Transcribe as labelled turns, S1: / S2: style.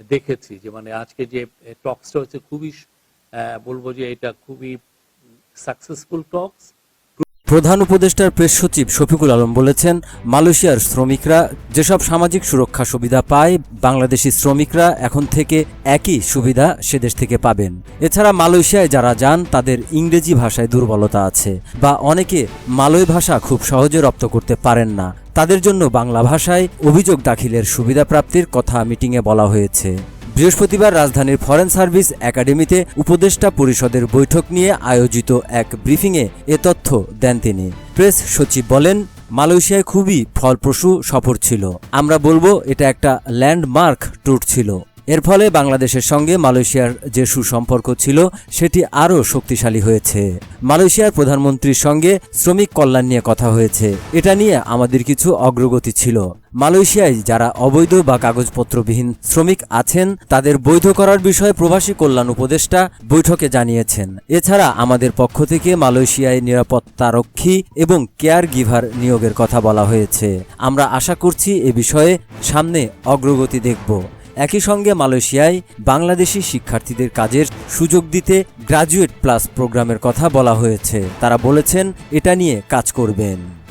S1: দেখেছি যে মানে আজকে যে টক্সটা হচ্ছে খুবই বলব যে এটা খুবই সাকসেসফুল টক্স
S2: প্রধান উপদেষ্টার প্রেস সচিব শফিকুল আলম বলেছেন, মালয়েশিয়ার শ্রমিকরা যেসব সামাজিক সুরক্ষা সুবিধা পায়, বাংলাদেশি শ্রমিকরা এখন থেকে একই সুবিধা সে দেশ থেকে পাবেন। এছাড়া মালয়েশিয়ায় যারা যান, তাদের ইংরেজি ভাষায় দুর্বলতা আছে বা অনেকে মালয় ভাষা খুব সহজে রপ্ত করতে পারেন না। তাদের জন্য বাংলা ভাষায় অভিযোগ দাখিলের সুবিধা প্রাপ্তির কথা মিটিংয়ে বলা হয়েছে। বৃহস্পতিবার রাজধানীর ফরেন সার্ভিস একাডেমিতে উপদেষ্টা পরিষদের বৈঠক নিয়ে আয়োজিত এক ব্রিফিংয়ে এ তথ্য দেন তিনি। প্রেস সচিব বলেন, মালয়েশিয়ায় খুবই ফলপ্রসূ সফর ছিল। আমরা বলব, এটা একটা ল্যান্ডমার্ক ট্যুর ছিল। এর ফলে বাংলাদেশের সঙ্গে মালয়েশিয়ার যে সুসম্পর্ক ছিল, সেটি আরও শক্তিশালী হয়েছে। মালয়েশিয়ার প্রধানমন্ত্রীর সঙ্গে শ্রমিক কল্যাণ নিয়ে কথা হয়েছে। এটা নিয়ে আমাদের কিছু অগ্রগতি ছিল। মালয়েশিয়ায় যারা অবৈধ বা কাগজপত্রবিহীন শ্রমিক আছেন, তাদের বৈধ করার বিষয়ে প্রবাসী কল্যাণ উপদেষ্টা বৈঠকে জানিয়েছেন। এছাড়া আমাদের পক্ষ থেকে মালয়েশিয়ায় নিরাপত্তারক্ষী এবং কেয়ার গিভার নিয়োগের কথা বলা হয়েছে। আমরা আশা করছি এ বিষয়ে সামনে অগ্রগতি দেখব। একই সঙ্গে মালয়েশিয়ায় বাংলাদেশি শিক্ষার্থীদের কাজের সুযোগ দিতে গ্রাজুয়েট প্লাস প্রোগ্রামের কথা বলা হয়েছে। তারা বলেছেন, এটা নিয়ে কাজ করবেন।